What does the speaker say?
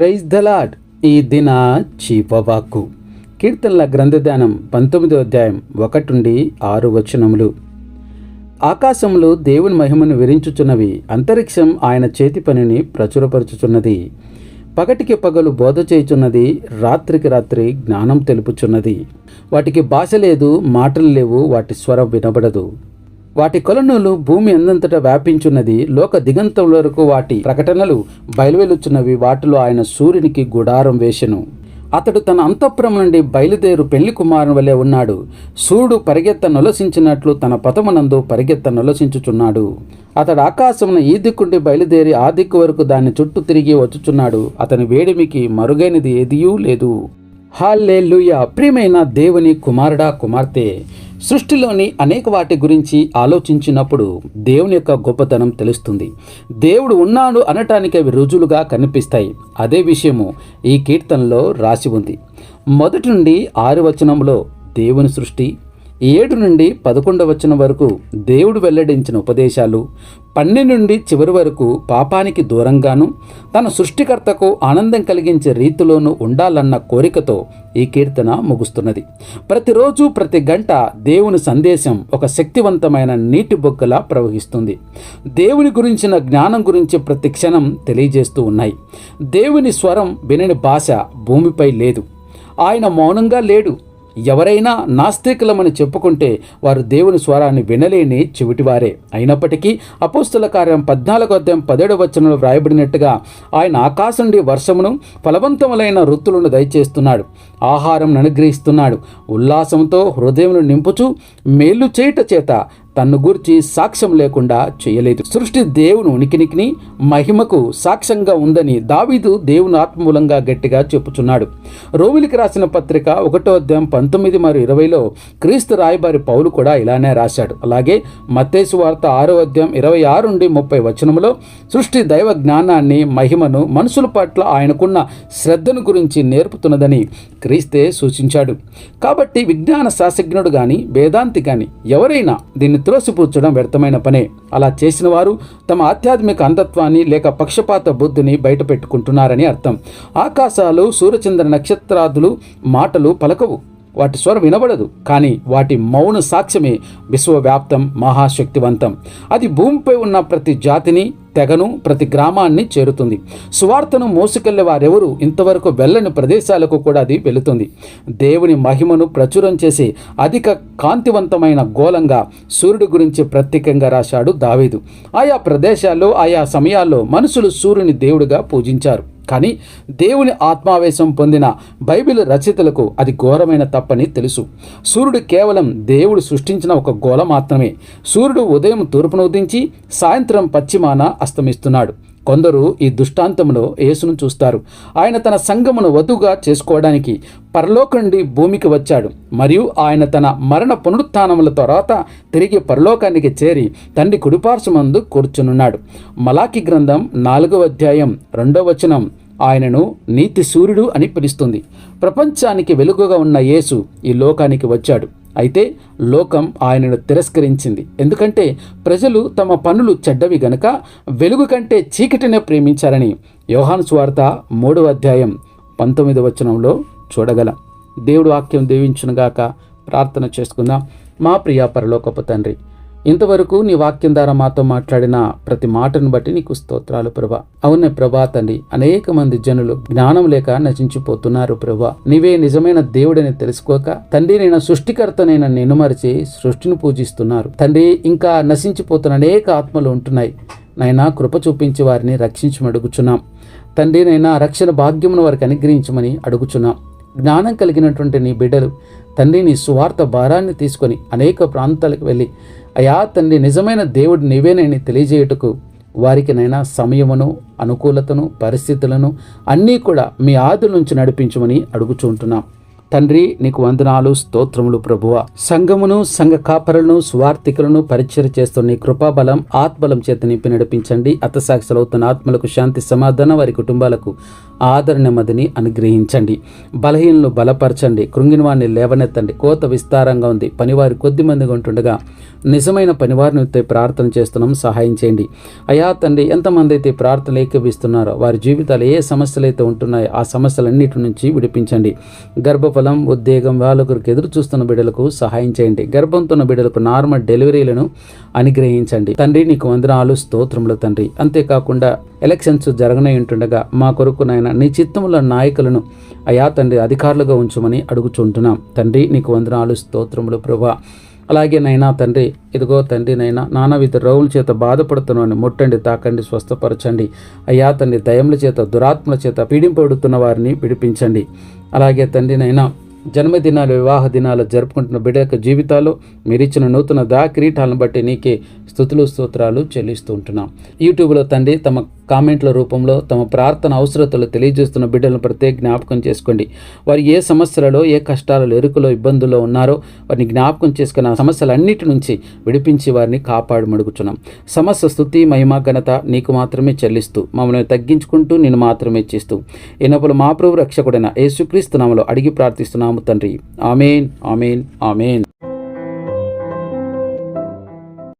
Praise the Lord ఈ దిన చీపవాక్కు కీర్తనల గ్రంథధ్యానం పంతొమ్మిదో అధ్యాయం ఒకటి ఆరు వచనములు. ఆకాశంలో దేవుని మహిమను విరించుచున్నవి అంతరిక్షం ఆయన చేతి పనిని ప్రచురపరచుచున్నది. పగటికి పగలు బోధ చేయుచున్నది రాత్రికి రాత్రి జ్ఞానం తెలుపుచున్నది. వాటికి భాష లేదు మాటలు లేవు వాటి స్వరం వినబడదు. వాటి కొలనులు భూమి అందంతటా వ్యాపించున్నది. లోక దిగంతం వరకు వాటి ప్రకటనలు బయలువెలుచున్నవి. వాటిలో ఆయన సూర్యునికి గుడారం వేసెను. అతడు తన అంతఃపురం నుండి బయలుదేరు పెళ్ళి కుమారుని వలె ఉన్నాడు. సూర్యుడు పరిగెత్త నొలసించినట్లు తన పతమునందు పరిగెత్త నొలసించుచున్నాడు. అతడు ఆకాశమున ఈ దిక్కుండి బయలుదేరి ఆ దిక్కు వరకు దాన్ని చుట్టూ తిరిగి వచ్చుచున్నాడు. అతని వేడిమికి మరుగైనది ఏదియూ లేదు. హాల్లెలూయా. ప్రియమైన దేవుని కుమారుడా కుమార్తె సృష్టిలోని అనేక వాటి గురించి ఆలోచించినప్పుడు దేవుని యొక్క గొప్పతనం తెలుస్తుంది. దేవుడు ఉన్నాడు అనటానికి అవి రుజువులుగా కనిపిస్తాయి. అదే విషయము ఈ కీర్తనలో రాసి ఉంది. మొదటి నుండి ఆరు వచనంలో దేవుని సృష్టి ఏడు నుండి పదకొండు వచ్చిన వరకు దేవుడు వెల్లడించిన ఉపదేశాలు పన్నెండు నుండి చివరి వరకు పాపానికి దూరంగాను తన సృష్టికర్తకు ఆనందం కలిగించే రీతిలోనూ ఉండాలన్న కోరికతో ఈ కీర్తన ముగుస్తున్నది. ప్రతిరోజు ప్రతి గంట దేవుని సందేశం ఒక శక్తివంతమైన నీటి బొగ్గలా ప్రవహిస్తుంది. దేవుని గురించిన జ్ఞానం గురించి ప్రతి క్షణం తెలియజేస్తూ ఉన్నాయి. దేవుని స్వరం వినని భాష భూమిపై లేదు. ఆయన మౌనంగా లేడు. ఎవరైనా నాస్తికులమని చెప్పుకుంటే వారు దేవుని స్వరాన్ని వినలేని చెవిటివారే. అయినప్పటికీ అపోస్తుల కార్యం పద్నాలుగు అధ్యాయం పదేడు వచనంలో వ్రాయబడినట్టుగా ఆయన ఆకాశం నుండి వర్షమును ఫలవంతములైన వృత్తులను దయచేస్తున్నాడు. ఆహారం అనుగ్రహిస్తున్నాడు. ఉల్లాసంతో హృదయమును నింపుచు మేలు చేయుట చేత తన్ను గూర్చి సాక్ష్యం లేకుండా చేయలేదు. సృష్టి దేవుని ఉనికినికిని మహిమకు సాక్ష్యంగా ఉందని దావీదు దేవుని ఆత్మూలంగా గట్టిగా చెప్పుచున్నాడు. రోమిలికి రాసిన పత్రిక ఒకటో అధ్యాయం పంతొమ్మిది మరియు ఇరవైలో క్రీస్తు రాయబారి పౌలు కూడా ఇలానే రాశాడు. అలాగే మత్తేసు వార్త ఆరో అధ్యాయం ఇరవై ఆరు నుండి ముప్పై వచనంలో సృష్టి దైవ జ్ఞానాన్ని మహిమను మనుషుల పట్ల ఆయనకున్న శ్రద్ధను గురించి నేర్పుతున్నదని క్రీస్తే సూచించాడు. కాబట్టి విజ్ఞాన శాస్త్రజ్ఞుడు కానీ వేదాంతి కానీ ఎవరైనా దీన్ని త్రోసిపుచ్చడం వ్యర్థమైన పనే. అలా చేసిన వారు తమ ఆధ్యాత్మిక అంధత్వాన్ని లేక పక్షపాత బుద్ధిని బయటపెట్టుకుంటున్నారని అర్థం. ఆకాశాలు సూర్యచంద్ర నక్షత్రాదులు మాటలు పలకవు. వాటి స్వరం వినబడదు. కానీ వాటి మౌన సాక్ష్యమే విశ్వవ్యాప్తం మహాశక్తివంతం. అది భూమిపై ఉన్న ప్రతి జాతిని తెగను ప్రతి గ్రామాన్ని చేరుతుంది. సువార్తను మోసుకెళ్ళే వారెవరు ఇంతవరకు వెళ్ళని ప్రదేశాలకు కూడా అది వెళుతుంది. దేవుని మహిమను ప్రచురం చేసే అధిక కాంతివంతమైన గోళంగా సూర్యుడి గురించి ప్రత్యేకంగా రాశాడు దావీదు. ఆయా ప్రదేశాల్లో ఆయా సమయాల్లో మనుషులు సూర్యుని దేవుడిగా పూజించారు. కానీ దేవుని ఆత్మావేశం పొందిన బైబిల్ రచయితలకు అది ఘోరమైన తప్పని తెలుసు. సూర్యుడు కేవలం దేవుడు సృష్టించిన ఒక గోళ మాత్రమే. సూర్యుడు ఉదయం తూర్పును ఉదించి సాయంత్రం పశ్చిమాన అస్తమిస్తున్నాడు. కొందరు ఈ దుష్టాంతంలో యేసును చూస్తారు. ఆయన తన సంఘమును వధుగా చేసుకోవడానికి పరలోక నుండి భూమికి వచ్చాడు. మరియు ఆయన తన మరణ పునరుత్నముల తర్వాత తిరిగి పరలోకానికి చేరి తండ్రి కుడిపార్శ్వమందు కూర్చునున్నాడు. మలాకి గ్రంథం నాలుగవ అధ్యాయం రెండవ వచనం ఆయనను నీతి సూర్యుడు అని పిలుస్తుంది. ప్రపంచానికి వెలుగుగా ఉన్న యేసు ఈ లోకానికి వచ్చాడు. అయితే లోకం ఆయనను తిరస్కరించింది. ఎందుకంటే ప్రజలు తమ పనులు చెడ్డవి గనక వెలుగు కంటే చీకటినే ప్రేమించారని యోహాను స్వార్త మూడవ అధ్యాయం పంతొమ్మిదవ వచనంలో చూడగలం. దేవుడు వాక్యం దీవించునుగాక ప్రార్థన చేసుకుందాం. మా ప్రియ పరలోకపు తండ్రి ఇంతవరకు నీ వాక్యం ద్వారా మాతో మాట్లాడిన ప్రతి మాటను బట్టి నీకు స్తోత్రాలు ప్రభా. అవునే ప్రభా తండ్రి అనేక మంది జనులు జ్ఞానం లేక నశించిపోతున్నారు ప్రభా. నీవే నిజమైన దేవుడని తెలుసుకోక తండ్రి నేను సృష్టికర్తనైన నిన్ను మరిచి సృష్టిని పూజిస్తున్నారు. తండ్రి ఇంకా నశించిపోతున్న అనేక ఆత్మలు ఉంటున్నాయి. నైనా కృప చూపించి వారిని రక్షించమడుగుచున్నాం. తండ్రి నైనా రక్షణ భాగ్యమును వారికి అనుగ్రహించమని అడుగుచున్నాం. జ్ఞానం కలిగినటువంటి నీ బిడ్డలు తండ్రి నీ సువార్త భారాన్ని తీసుకొని అనేక ప్రాంతాలకు వెళ్ళి అయా తండ్రి నిజమైన దేవుడు నీవేనని తెలియజేయుటకు వారికి నైనా సమయమును అనుకూలతను పరిస్థితులను అన్నీ కూడా మీ ఆదుల నుంచి నడిపించమని అడుగుచుంటున్నాం. తండ్రి నీకు వందనాలు స్తోత్రములు ప్రభువ. సంఘమును సంఘ కాపరులను స్వార్థికులను పరిచయం చేస్తున్న నీ కృపాబలం ఆత్మలం చేత నింపి నడిపించండి. అతసాక్షులవుతున్న ఆత్మలకు శాంతి సమాధానం వారి కుటుంబాలకు ఆదరణ నెమ్మదిని అనుగ్రహించండి. బలహీనలు బలపరచండి. కృంగిన వారిని లేవనెత్తండి. కోత విస్తారంగా ఉంది. పనివారి కొద్ది మందిగా ఉంటుండగా నిజమైన పనివారిని అయితే ప్రార్థన చేస్తున్నాం. సహాయం చేయండి. అయా తండ్రి ఎంతమంది అయితే ప్రార్థన ఏకీపిస్తున్నారో వారి జీవితాలు ఏ సమస్యలు అయితే ఉంటున్నాయో ఆ సమస్యలన్నిటి నుంచి విడిపించండి. గర్భఫలం ఉద్వేగం వాళ్ళకు ఎదురు చూస్తున్న బిడ్డలకు సహాయం చేయండి. గర్భంతో ఉన్న బిడ్డలకు నార్మల్ డెలివరీలను అనుగ్రహించండి. తండ్రి నీకు వందనాలు స్తోత్రములు తండ్రి. అంతేకాకుండా ఎలక్షన్స్ జరగనే ఉంటుండగా మా కొరకు నాయన నీ చిత్తంలో నాయకులను అయా తండ్రి అధికారులుగా ఉంచమని అడుగుచుంటున్నాం. తండ్రి నీకు వందనాలు స్తోత్రములు ప్రభా. అలాగే నైనా తండ్రి ఇదిగో తండ్రి నైనా నానావిధ రోగుల చేత బాధపడుతున్నాను ముట్టండి తాకండి స్వస్థపరచండి. అయ్యా తండ్రి దయముల చేత దురాత్మల చేత పీడింపడుతున్న వారిని విడిపించండి. అలాగే తండ్రి నైనా జన్మదినాలు వివాహ దినాలు జరుపుకుంటున్న బిడ్డ యొక్క జీవితాలు మీరిచ్చిన నూతన దా కిరీటాలను బట్టి నీకే స్థుతులు స్తోత్రాలు చెల్లిస్తూ ఉంటున్నాం. యూట్యూబ్లో తండ్రి తమ కామెంట్ల రూపంలో తమ ప్రార్థన అవసరతలు తెలియజేస్తున్న బిడ్డలను ప్రత్యేక జ్ఞాపకం చేసుకోండి. వారు ఏ సమస్యలలో ఏ కష్టాలలో ఎరుకులో ఇబ్బందుల్లో ఉన్నారో వారిని జ్ఞాపకం చేసుకున్న సమస్యలన్నిటి నుంచి విడిపించి వారిని కాపాడుమడుగుచున్నాం. సమస్య స్థుతి మహిమ ఘనత నీకు మాత్రమే చెల్లిస్తూ మమ్మల్ని తగ్గించుకుంటూ నేను మాత్రమే చేస్తూ ఎన్నప్పుడు మా ప్రభు రక్షకుడైన యేసుక్రీస్తు నామలో అడిగి ప్రార్థిస్తున్నాము తండ్రి. Amen amen amen.